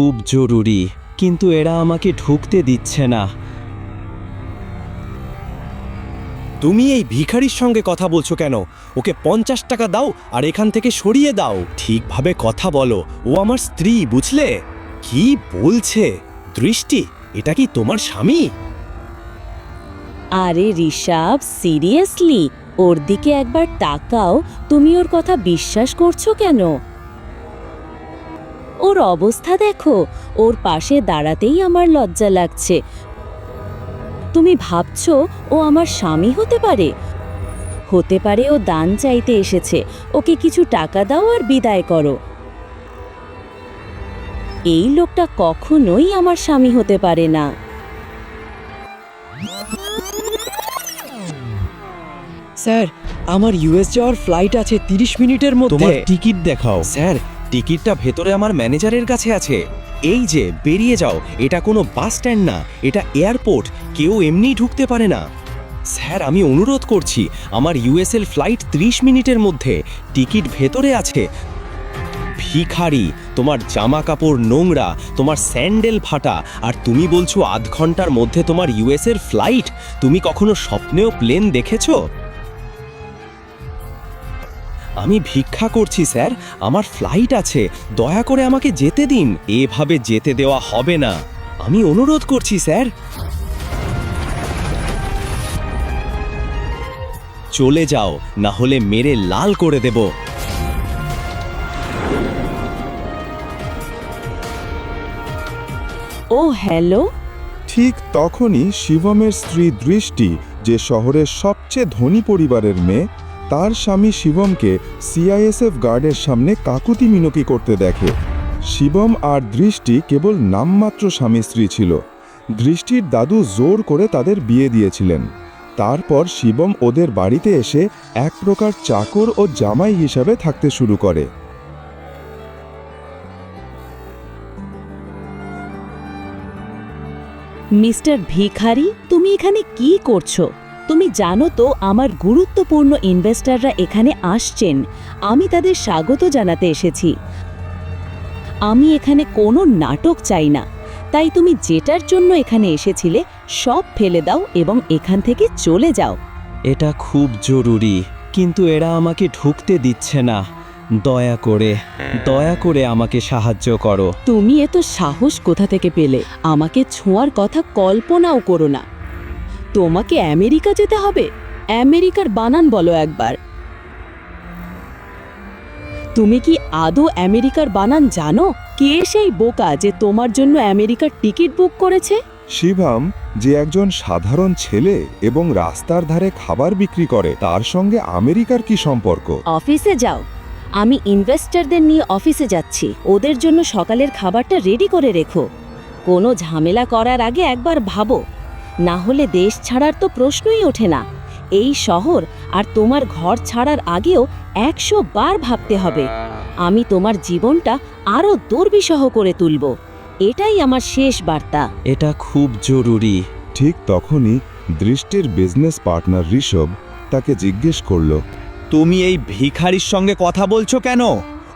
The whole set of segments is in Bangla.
খুব জরুরি কিন্তু এরা আমাকে ঢুকতে দিচ্ছে না। তুমি এই ভিখারির সঙ্গে কথা বলছো কেন? ওকে পঞ্চাশ টাকা দাও আর এখান থেকে সরিয়ে দাও। ঠিকভাবে কথা বলো। ও আমার স্ত্রী বুঝলে? কি বলছে? দৃষ্টি এটা কি তোমার স্বামী? আরে ঋষাব সিরিয়াসলি ওর দিকে একবার তাকাও। তুমি ওর কথা বিশ্বাস করছ কেন? ওর অবস্থা দেখো। ওর পাশে দাঁড়াতেই আমার লজ্জা লাগছে। তুমি ভাবছ ও আমার স্বামী হতে পারে? হতে পারে ও দান চাইতে এসেছে। ওকে কিছু টাকা দাও আর বিদায় করো। এই লোকটা কখনোই আমার স্বামী হতে পারে না। স্যার আমার ইউএস যাওয়ার ফ্লাইট আছে তিরিশ মিনিটের তোমার মধ্যে টিকিট দেখাও। স্যার টিকিটটা ভেতরে আমার ম্যানেজারের কাছে আছে। এই যে, বেরিয়ে যাও। এটা কোনো বাস স্ট্যান্ড না। এটা এয়ারপোর্ট। কেউ এমনিই ঢুকতে পারে না। স্যার, আমি অনুরোধ করছি। আমার ইউএসএল ফ্লাইট 30 মিনিটের মধ্যে। টিকিট ভেতরে আছে। ভিখারি, তোমার জামা কাপড় নোংরা, তোমার স্যান্ডেল ফাটা, আর তুমি বলছো আধ ঘণ্টার মধ্যে তোমার ইউএসের ফ্লাইট? তুমি কখনো স্বপ্নেও প্লেন দেখেছ? আমি ভিক্ষা করছি স্যার। আমার ফ্লাইট আছে। দয়া করে আমাকে যেতে দিন। এভাবে যেতে দেওয়া হবে না। আমি অনুরোধ করছি স্যার। চলে যাও না হলে মেরে লাল করে দেব। ও হ্যালো? ঠিক তখনই শিবমের স্ত্রী দৃষ্টি যে শহরের সবচেয়ে ধনী পরিবারের মেয়ে তার স্বামী শিবমকে সিআইএসএফ গার্ডের সামনে কাকুতি মিনতি করতে দেখে। শিবম আর দৃষ্টি কেবল নামমাত্র স্বামী স্ত্রী ছিল। দৃষ্টির দাদু জোর করে তাদের বিয়ে দিয়েছিলেন। তারপর শিবম ওদের বাড়িতে এসে এক প্রকার চাকর ও জামাই হিসাবে থাকতে শুরু করে। মিস্টার ভিখারি, তুমি এখানে কি করছ? তুমি জানো তো আমার গুরুত্বপূর্ণ ইনভেস্টররা এখানে আসছেন। আমি তাদের স্বাগত জানাতে এসেছি। আমি এখানে কোনো নাটক চাই না। তাই তুমি যেটার জন্য এখানে এসেছিলে সব ফেলে দাও এবং এখান থেকে চলে যাও। এটা খুব জরুরি কিন্তু এরা আমাকে ঢুকতে দিচ্ছে না। দয়া করে দয়া করে আমাকে সাহায্য করো। তুমি এত সাহস কোথা থেকে পেলে? আমাকে ছোঁয়ার কথা কল্পনাও করো না। তোমাকে আমেরিকা যেতে হবে। আমেরিকার বানান বলো একবার। তুমি কি আদৌ আমেরিকার বানান জানো? কে সেই বোকা যে তোমার জন্য আমেরিকার টিকিট বুক করেছে? শিবম যে একজন সাধারণ ছেলে এবং রাস্তার ধারে খাবার বিক্রি করে তার সঙ্গে আমেরিকার কি সম্পর্ক? অফিসে যাও। আমি ইনভেস্টরদের নিয়ে অফিসে যাচ্ছি। ওদের জন্য সকালের খাবারটা রেডি করে রেখো। কোনো ঝামেলা করার আগে একবার ভাবো। না হলে দেশ ছাড়ার তো প্রশ্নই ওঠে না। এই শহর আর তোমার ঘর ছাড়ার আগেও একশো বার ভাবতে হবে। আমি তোমার জীবনটা আরও দুর্বিষহ করে তুলব। এটাই আমার শেষ বার্তা। এটা খুব জরুরি। ঠিক তখনই দৃষ্টির বিজনেস পার্টনার ঋষভ তাকে জিজ্ঞেস করল তুমি এই ভিখারির সঙ্গে কথা বলছো কেন?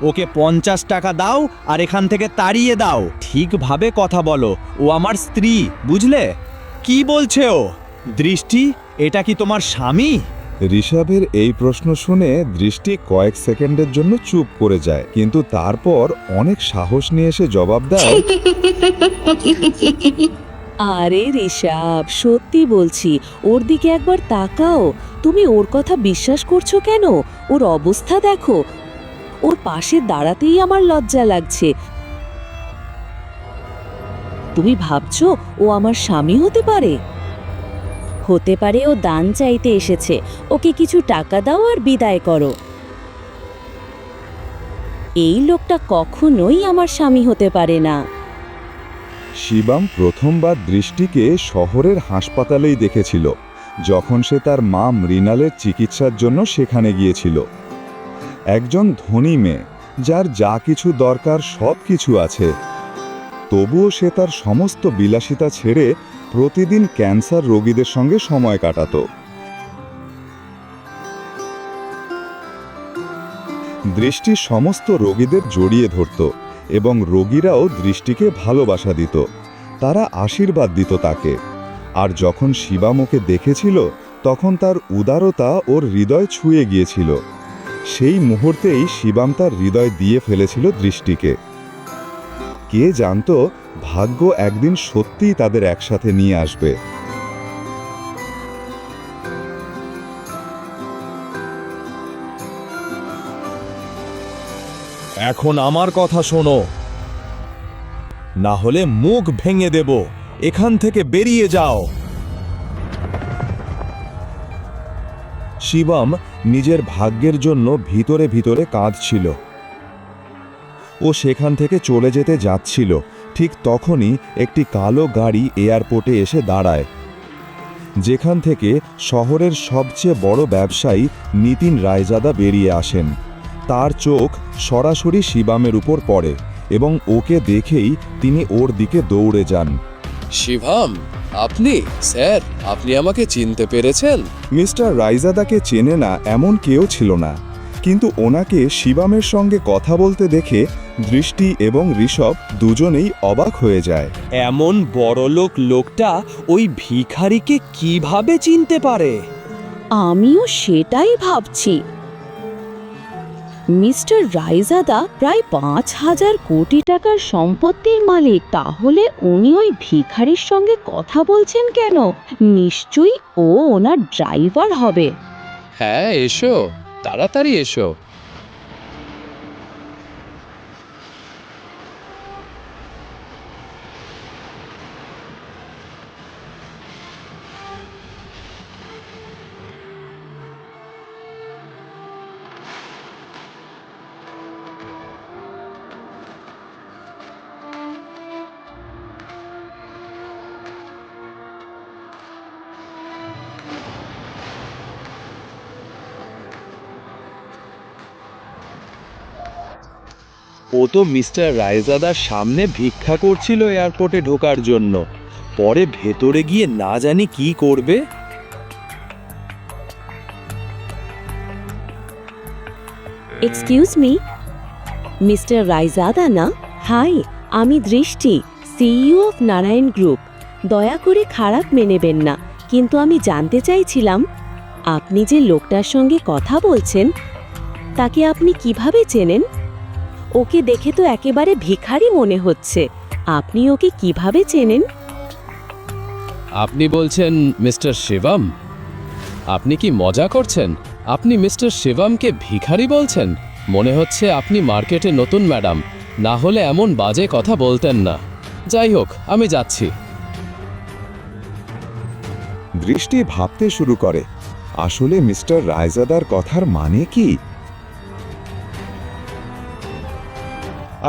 ওকে পঞ্চাশ টাকা দাও আর এখান থেকে তাড়িয়ে দাও। ঠিকভাবে কথা বলো। ও আমার স্ত্রী বুঝলে? কি বলছে ও? দৃষ্টি এটা কি তোমার স্বামী? ঋষভের এই প্রশ্ন শুনে দৃষ্টি কয়েক সেকেন্ডের জন্য চুপ করে যায় কিন্তু তারপর অনেক সাহস নিয়ে এসে জবাব দেয় আরে ঋষাব সত্যি বলছি ওর দিকে একবার তাকাও। তুমি ওর কথা বিশ্বাস করছ কেন? ওর অবস্থা দেখো। ওর পাশে দাঁড়াতেই আমার লজ্জা লাগছে। তুমি ভাবছ ও আমার স্বামী হতে পারে? হতে পারে ও দান চাইতে এসেছে। ওকে কিছু টাকা দাও আর বিদায় করো। এই লোকটা কখনোই আমার স্বামী হতে পারে না। শিবাম প্রথমবার দৃষ্টিকে শহরের হাসপাতালেই দেখেছিল, যখন সে তার মা মৃণালের চিকিৎসার জন্য সেখানে গিয়েছিল। একজন ধনী মেয়ে, যার যা কিছু দরকার সব কিছু আছে তবুও সে তার সমস্ত বিলাসিতা ছেড়ে প্রতিদিন ক্যান্সার রোগীদের সঙ্গে সময় কাটাত। দৃষ্টি সমস্ত রোগীদের জড়িয়ে ধরত এবং রোগীরাও দৃষ্টিকে ভালোবাসা দিত। তারা আশীর্বাদ দিত তাকে। আর যখন শিবাম ওকে দেখেছিল, তখন তার উদারতা ওর হৃদয় ছুঁয়ে গিয়েছিল। সেই মুহূর্তেই শিবাম তার হৃদয় দিয়ে ফেলেছিল দৃষ্টিকে। কে জানতো ভাগ্য একদিন সত্যিই তাদের একসাথে নিয়ে আসবে। এখন আমার কথা শোনো। না হলে মুখ ভেঙে দেব। এখান থেকে বেরিয়ে যাও। শিবম নিজের ভাগ্যের জন্য ভিতরে ভিতরে কাঁদছিল। ও সেখান থেকে চলে যেতে যাচ্ছিল। ঠিক তখনই একটি কালো গাড়ি এয়ারপোর্টে এসে দাঁড়ায়। যেখান থেকে শহরের সবচেয়ে বড় ব্যবসায়ী নিতিন রায়জাদা বেরিয়ে আসেন। তার চোখ সরাসরি শিবামের উপর পড়ে এবং ওকে দেখেই তিনি ওর দিকে দৌড়ে যান। শিবাম আপনি? স্যার আপনি আমাকে চিনতে পেরেছেন? মিস্টার রাইজাদাকে চেনে না এমন কেউ ছিল না। কিন্তু ওনাকে শিবামের সঙ্গে কথা বলতে দেখে দৃষ্টি এবং ঋষভ দুজনেই অবাক হয়ে যায়। এমন বড়লোক লোকটা ওই ভিখারিকে কীভাবে চিনতে পারে? আমিও সেটাই ভাবছি। মিস্টার রাইজাদা প্রায় পাঁচ হাজার কোটি টাকার সম্পত্তির মালিক তাহলে উনি ওই ভিখারির সঙ্গে কথা বলছেন কেন? নিশ্চয়ই ও ওনার ড্রাইভার হবে। হ্যাঁ এসো। তাড়াতাড়ি এসো। ও তো মিস্টার রায়জাদার সামনে ভিক্ষা করছিল এয়ারপোর্টে ঢোকার জন্য। পরে ভেতরে গিয়ে না জানি কি করবে। এক্সকিউজ মি মিস্টার রাইজাদা না? হাই, আমি দৃষ্টি সিইও অফ নারায়ণ গ্রুপ দয়া করে খারাপ মেনেবেন না, কিন্তু আমি জানতে চাইছিলাম, আপনি যে লোকটার সঙ্গে কথা বলছেন, তাকে আপনি কীভাবে চেনেন? ওকে দেখে তো একেবারে ভিখারি মনে হচ্ছে। আপনি ওকে কীভাবে চেনেন? আপনি বলছেন মিস্টার শিবম? আপনি কি মজা করছেন? আপনি মিস্টার শিবমকে ভিখারি বলছেন? মনে হচ্ছে আপনি মার্কেটে নতুন ম্যাডাম। না হলে এমন বাজে কথা বলতেন না। যাই হোক আমি যাচ্ছি। দৃষ্টি ভাবতে শুরু করে। আসলে মিস্টার রায়জাদার কথার মানে কি?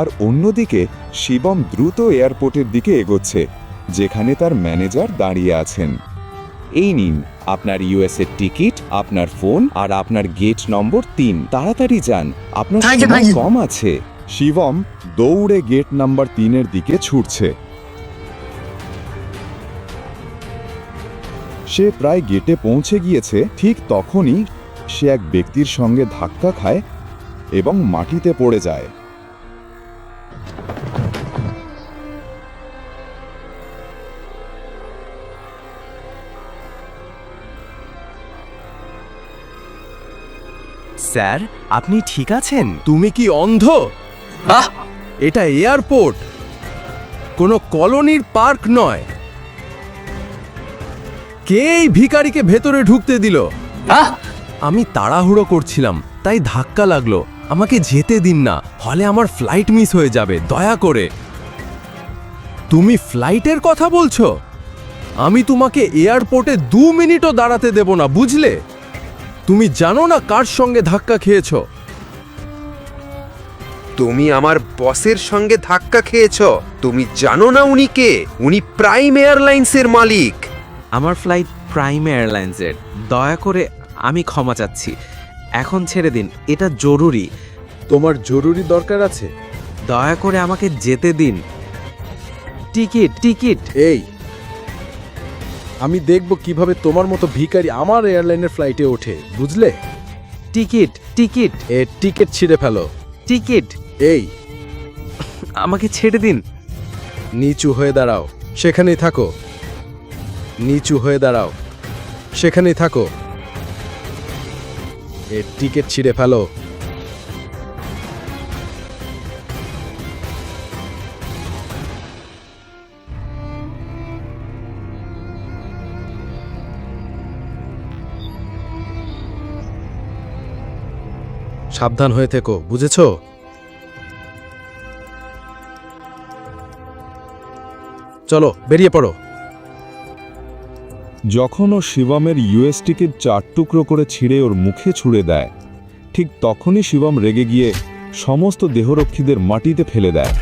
আর অন্যদিকে শিবম দ্রুত এয়ারপোর্টের দিকে এগোচ্ছে যেখানে তার ম্যানেজার দাঁড়িয়ে আছেন। এই নিন আপনার ইউএস এর টিকিট আপনার ফোন আর আপনার গেট নম্বর তিন। তাড়াতাড়ি যান আপনার সময় কম আছে। শিবম দৌড়ে গেট নাম্বার তিনের দিকে ছুটছে। সে প্রায় গেটে পৌঁছে গিয়েছে ঠিক তখনই সে এক ব্যক্তির সঙ্গে ধাক্কা খায় এবং মাটিতে পড়ে যায়। স্যার আপনি ঠিক আছেন? তুমি কি অন্ধ? আহ! এটা এয়ারপোর্ট। কোনো কলোনির পার্ক নয়। কে এই ভিখারিকে ভেতরে ঢুকতে দিল? আমি তাড়াহুড়ো করছিলাম তাই ধাক্কা লাগল। আমাকে যেতে দিন না হলে আমার ফ্লাইট মিস হয়ে যাবে দয়া করে। তুমি ফ্লাইটের কথা বলছো? আমি তোমাকে এয়ারপোর্টে দু মিনিটও দাঁড়াতে দেব না বুঝলে? তুমি জানো না কার সঙ্গে ধাক্কা খেয়েছো? তুমি আমার বসের সঙ্গে ধাক্কা খেয়েছ। তুমি জানো না উনি কে? উনি প্রাইম এয়ারলাইন্সের মালিক। আমার ফ্লাইট প্রাইম এয়ারলাইন্সের। দয়া করে আমি ক্ষমা চাচ্ছি। এখন ছেড়ে দিন এটা জরুরি। তোমার জরুরি দরকার আছে। দয়া করে আমাকে যেতে দিন। Ticket ticket. এই আমি দেখব কীভাবে তোমার মতো ভিখারি আমার এয়ারলাইনের ফ্লাইটে ওঠে বুঝলে? Ticket ticket. এ টিকিট ছিঁড়ে ফেলো। টিকিট। এই। আমাকে ছেড়ে দিন। নিচু হয়ে দাঁড়াও সেখানেই থাকো। নিচু হয়ে দাঁড়াও সেখানেই থাকো। এ টিকিট ছিঁড়ে ফেলো। সাবধান হয়ে থেকো, বুঝেছ? চলো, বেরিয়ে পড়ো। যখন ও শিবমের ইউএস টিকিট চার টুকরো করে ছিঁড়ে ওর মুখে ছুঁড়ে দেয়, ঠিক তখনই শিবম রেগে গিয়ে সমস্ত দেহরক্ষীদের মাটিতে ফেলে দেয়।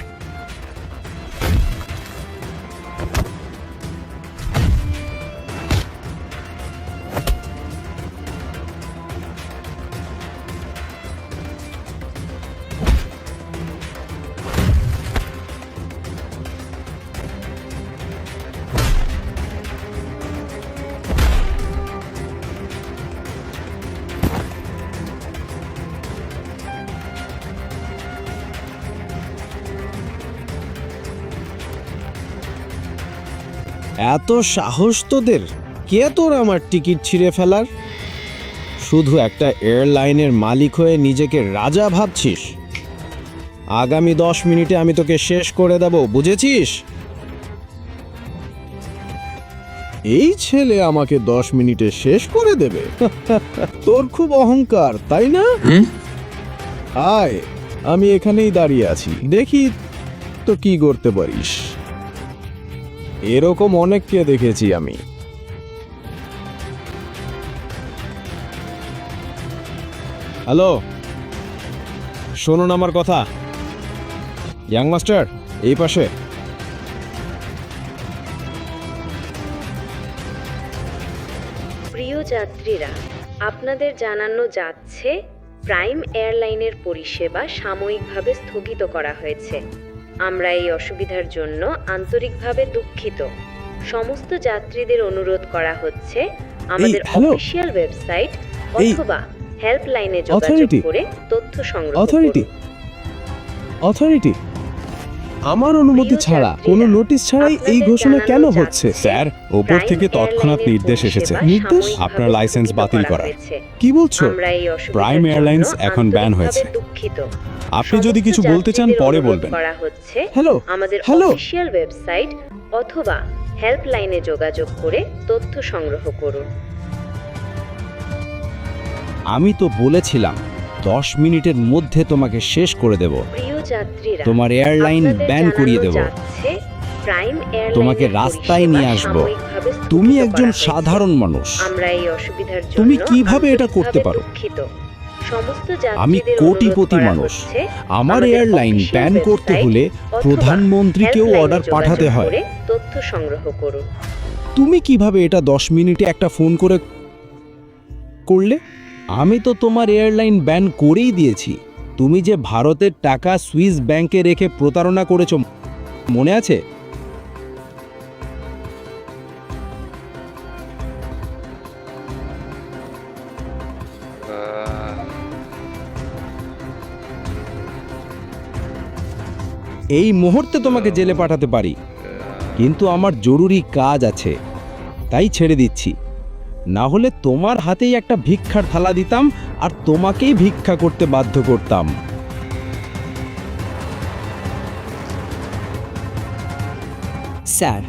এত সাহস তোদের? কে তোর আমার টিকিট ছিঁড়ে ফেলার? শুধু একটা এয়ারলাইনের মালিক হয়ে নিজেকে রাজা ভাবছিস? আগামী দশ মিনিটে আমি তোকে শেষ করে দেব বুঝেছিস? এই ছেলে আমাকে দশ মিনিটে শেষ করে দেবে। তোর খুব অহংকার তাই না? আয় আমি এখানেই দাঁড়িয়ে আছি। দেখি তো কি করতে পারিস। এরকম অনেককে দেখেছি আমি। হ্যালো, শুনুন আমার কথা। ইয়াং মাস্টার, এই পাশে। প্রিয় যাত্রীরা, আপনাদের জানানো যাচ্ছে, প্রাইম এয়ারলাইনের পরিষেবা সাময়িকভাবে স্থগিত করা হয়েছে। আমরা এই অসুবিধার জন্য আন্তরিকভাবে দুঃখিত সমস্ত যাত্রীদের অনুরোধ করা হচ্ছে আমাদের। অফিসিয়াল ওয়েবসাইট এই, অথবা হেল্পলাইনে যোগাযোগ Authority। করে তথ্য সংগ্রহ অথরিটি অথরিটি আমার অনুমতি ছাড়া কোনো নোটিশ ছাড়াই এই ঘোষণা কেন হচ্ছে? স্যার ওপর থেকে তৎক্ষণাৎ নির্দেশ এসেছে। নির্দেশ? আপনার লাইসেন্স বাতিল করা। কি বলছো? প্রাইম এয়ারলাইন্স এখন ব্যান হয়েছে। আপনি যদি কিছু বলতে চান পরে বলবেন। করা হচ্ছে হ্যালো আমাদের হ্যালো। অফিসিয়াল ওয়েবসাইট অথবা হেল্পলাইনে যোগাযোগ করে তথ্য সংগ্রহ করুন। আমি তো বলেছিলাম দশ মিনিটের মধ্যে তোমাকে শেষ করে দেব। তোমার এয়ারলাইন ব্যান করিয়ে দেব। তোমাকে রাস্তায় নিয়ে আসব। তুমি একজন সাধারণ মানুষ। তুমি কীভাবে এটা করতে পারো? আমি কোটিপতি মানুষ। আমার এয়ারলাইন ব্যান করতে হলে প্রধানমন্ত্রীকেও অর্ডার পাঠাতে হয়। তথ্য সংগ্রহ করুন। তুমি কীভাবে এটা দশ মিনিটে একটা ফোন করে করলে? আমি তো তোমার এয়ারলাইন ব্যান করেই দিয়েছি। তুমি যে ভারতের টাকা সুইস ব্যাংকে রেখে প্রতারণা করেছ, মনে আছে? এই মুহূর্তে তোমাকে জেলে পাঠাতে পারি। কিন্তু আমার জরুরি কাজ আছে, তাই ছেড়ে দিচ্ছি। না হলে তোমার হাতেই একটা ভিক্ষার থালা দিতাম আর তোমাকেই ভিক্ষা করতে বাধ্য করতাম। স্যার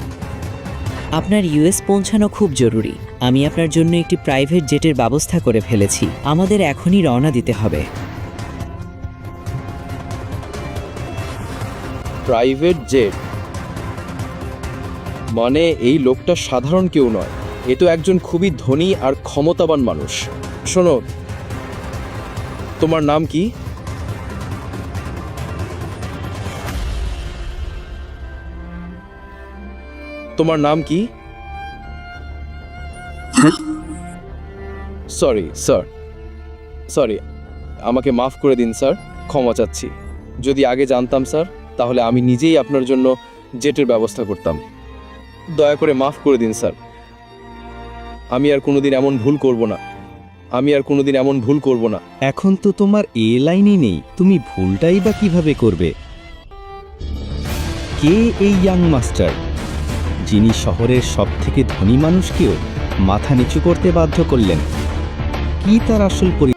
আপনার ইউএস পৌঁছানো খুব জরুরি। আমি আপনার জন্য একটি প্রাইভেট জেটের ব্যবস্থা করে ফেলেছি। আমাদের এখনই রওনা দিতে হবে। Private jet? মানে এই লোকটা সাধারণ কেউ নয়। এ তো একজন খুবই ধনী আর ক্ষমতাবান মানুষ। শোনো, তোমার নাম কি? তোমার নাম কি? সরি স্যার সরি আমাকে মাফ করে দিন স্যার ক্ষমা চাচ্ছি। যদি আগে জানতাম স্যার তাহলে আমি নিজেই আপনার জন্য জেটের ব্যবস্থা করতাম। দয়া করে মাফ করে দিন স্যার আমি আর কোনোদিন এমন ভুল করব না। আমি আর কোনোদিন এমন ভুল করব না। এখন তো তোমার এ লাইনই নেই। তুমি ভুলটাই বা কীভাবে করবে? কে এই ইয়াং মাস্টার? যিনি শহরের সব থেকে ধনী মানুষকেও মাথা নিচু করতে বাধ্য করলেন। কি তার আসল পরি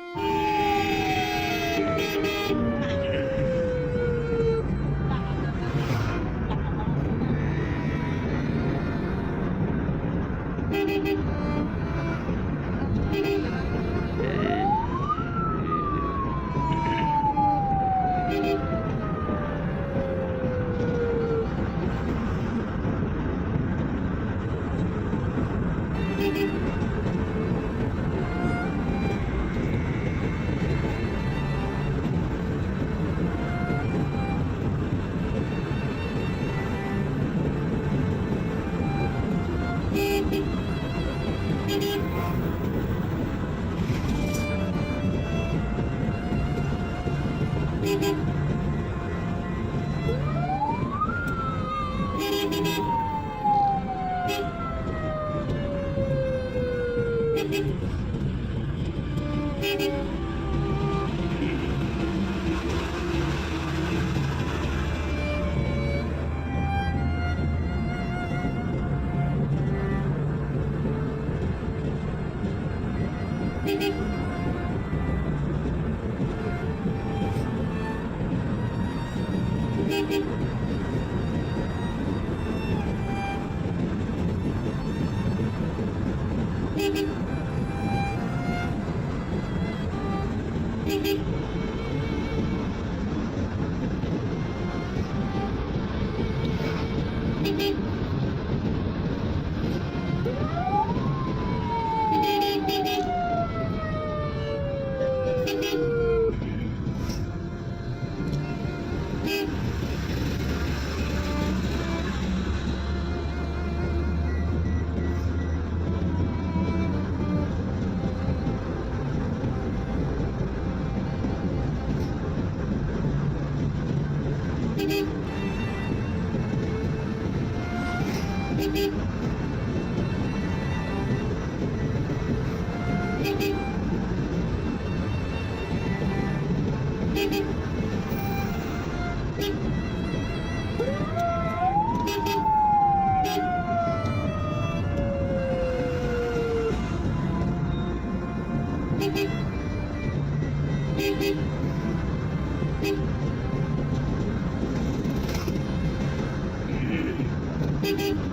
Thank you.